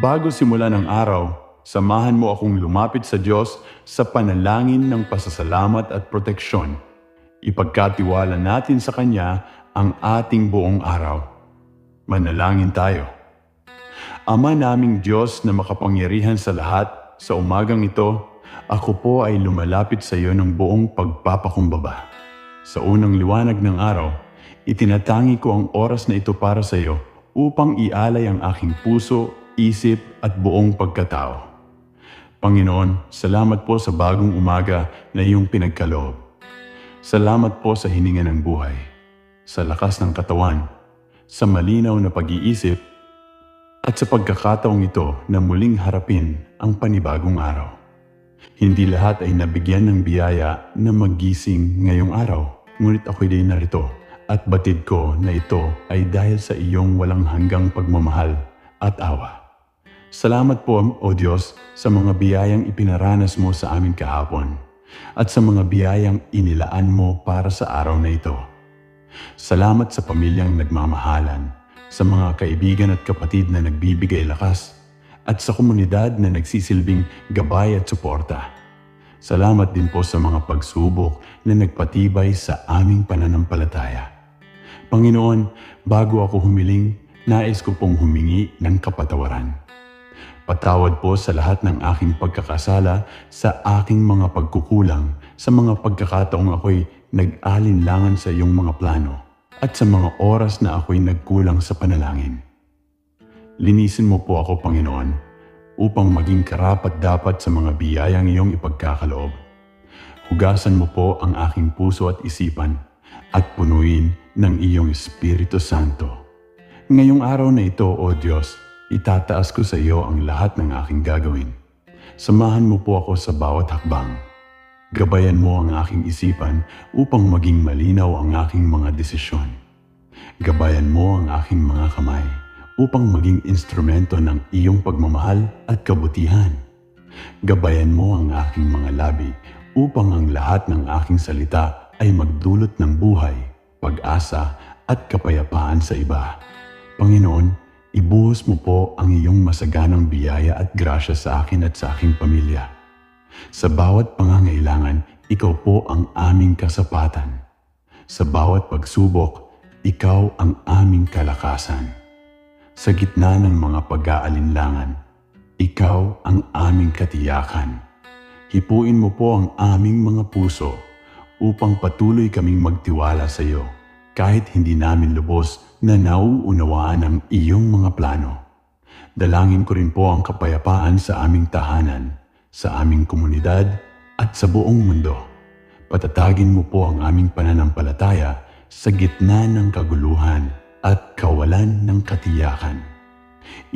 Bago simula ng araw, samahan mo akong lumapit sa Diyos sa panalangin ng pasasalamat at proteksyon. Ipagkatiwala natin sa Kanya ang ating buong araw. Manalangin tayo. Ama naming Diyos na makapangyarihan sa lahat, sa umagang ito, ako po ay lumalapit sa iyo ng buong pagpapakumbaba. Sa unang liwanag ng araw, itinatangi ko ang oras na ito para sa iyo upang ialay ang aking puso, isip at buong pagkatao. Panginoon, salamat po sa bagong umaga na iyong pinagkaloob. Salamat po sa hininga ng buhay, sa lakas ng katawan, sa malinaw na pag-iisip, at sa pagkakataong ito na muling harapin ang panibagong araw. Hindi lahat ay nabigyan ng biyaya na magising ngayong araw, ngunit ako'y din narito at batid ko na ito ay dahil sa iyong walang hanggang pagmamahal at awa. Salamat po, O Diyos, sa mga biyayang ipinaranas mo sa amin kahapon at sa mga biyayang inilaan mo para sa araw na ito. Salamat sa pamilyang nagmamahalan, sa mga kaibigan at kapatid na nagbibigay lakas, at sa komunidad na nagsisilbing gabay at suporta. Salamat din po sa mga pagsubok na nagpatibay sa aming pananampalataya. Panginoon, bago ako humiling, nais ko pong humingi ng kapatawaran. Patawad po sa lahat ng aking pagkakasala, sa aking mga pagkukulang, sa mga pagkakataong ako'y nag-alinlangan sa iyong mga plano, at sa mga oras na ako'y nagkulang sa panalangin. Linisin mo po ako, Panginoon, upang maging karapat dapat sa mga biyayang iyong ipagkakaloob. Hugasan mo po ang aking puso at isipan at punuin ng iyong Espiritu Santo. Ngayong araw na ito, O Diyos, itataas ko sa iyo ang lahat ng aking gagawin. Samahan mo po ako sa bawat hakbang. Gabayan mo ang aking isipan upang maging malinaw ang aking mga desisyon. Gabayan mo ang aking mga kamay upang maging instrumento ng iyong pagmamahal at kabutihan. Gabayan mo ang aking mga labi upang ang lahat ng aking salita ay magdulot ng buhay, pag-asa at kapayapaan sa iba. Panginoon, ibuhos mo po ang iyong masaganang biyaya at grasya sa akin at sa aking pamilya. Sa bawat pangangailangan, ikaw po ang aming kasapatan. Sa bawat pagsubok, ikaw ang aming kalakasan. Sa gitna ng mga pag-aalinlangan, ikaw ang aming katiyakan. Hipuin mo po ang aming mga puso upang patuloy kaming magtiwala sa iyo kahit hindi namin lubos na nauunawaan ang iyong mga plano. Dalangin ko rin po ang kapayapaan sa aming tahanan, sa aming komunidad at sa buong mundo. Patatagin mo po ang aming pananampalataya sa gitna ng kaguluhan at kawalan ng katiyakan.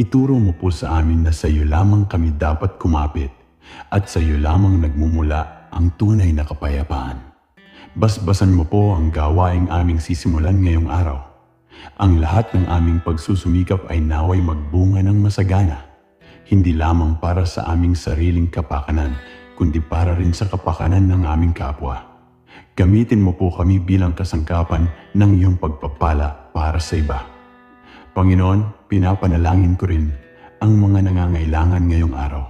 Ituro mo po sa amin na sa iyo lamang kami dapat kumapit at sa iyo lamang nagmumula ang tunay na kapayapaan. Basbasan mo po ang gawaing aming sisimulan ngayong araw. Ang lahat ng aming pagsusumikap ay naway magbunga ng masagana, hindi lamang para sa aming sariling kapakanan, kundi para rin sa kapakanan ng aming kapwa. Gamitin mo po kami bilang kasangkapan ng iyong pagpapala para sa iba. Panginoon, pinapanalangin ko rin ang mga nangangailangan ngayong araw.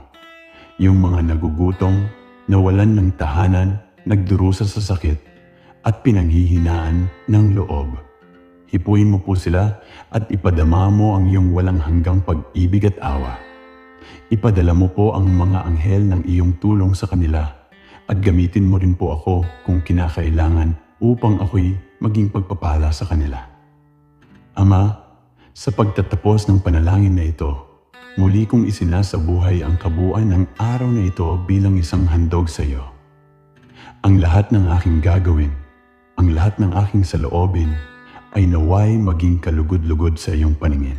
Yung mga nagugutom, nawalan ng tahanan, nagdurusa sa sakit, at pinanghihinaan ng loob. Hipuin mo po sila at ipadama mo ang iyong walang hanggang pag-ibig at awa. Ipadala mo po ang mga anghel ng iyong tulong sa kanila at gamitin mo rin po ako kung kinakailangan upang ako'y maging pagpapala sa kanila. Ama, sa pagtatapos ng panalangin na ito, muli kong isinasabuhay ang kabuuan ng araw na ito bilang isang handog sa iyo. Ang lahat ng aking gagawin, ang lahat ng aking saloobin ay naway maging kalugod-lugod sa iyong paningin.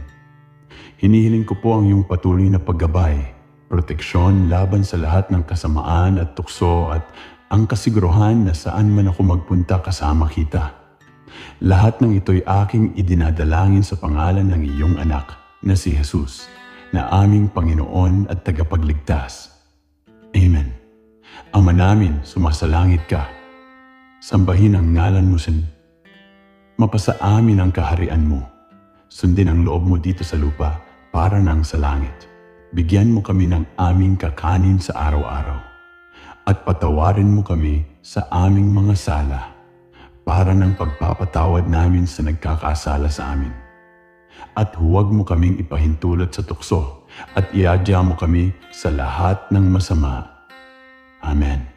Hinihiling ko po ang iyong patuloy na paggabay, proteksyon laban sa lahat ng kasamaan at tukso at ang kasiguruhan na saan man ako magpunta kasama kita. Lahat ng ito'y aking idinadalangin sa pangalan ng iyong anak na si Jesus, na aming Panginoon at tagapagligtas. Amen. Ama namin, sumasalangit ka. Sambahin ang ngalan mo sin. Mapasa amin ang kaharian mo. Sundin ang loob mo dito sa lupa para nang sa langit. Bigyan mo kami ng aming kakanin sa araw-araw. At patawarin mo kami sa aming mga sala para ng pagpapatawad namin sa nagkakasala sa amin. At huwag mo kaming ipahintulot sa tukso at iadya mo kami sa lahat ng masama. Amen.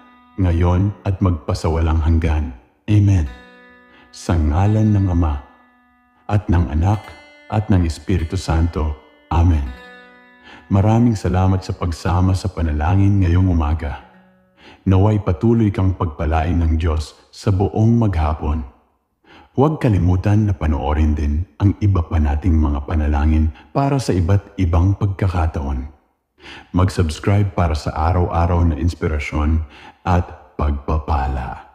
ngayon at magpasawalang hanggan. Amen. Sa ngalan ng Ama, at ng Anak, at ng Espiritu Santo. Amen. Maraming salamat sa pagsama sa panalangin ngayong umaga. Naway patuloy kang pagpalain ng Diyos sa buong maghapon. Huwag kalimutan na panoorin din ang iba pa nating mga panalangin para sa iba't ibang pagkakataon. Mag-subscribe para sa araw-araw na inspirasyon at pagpapala.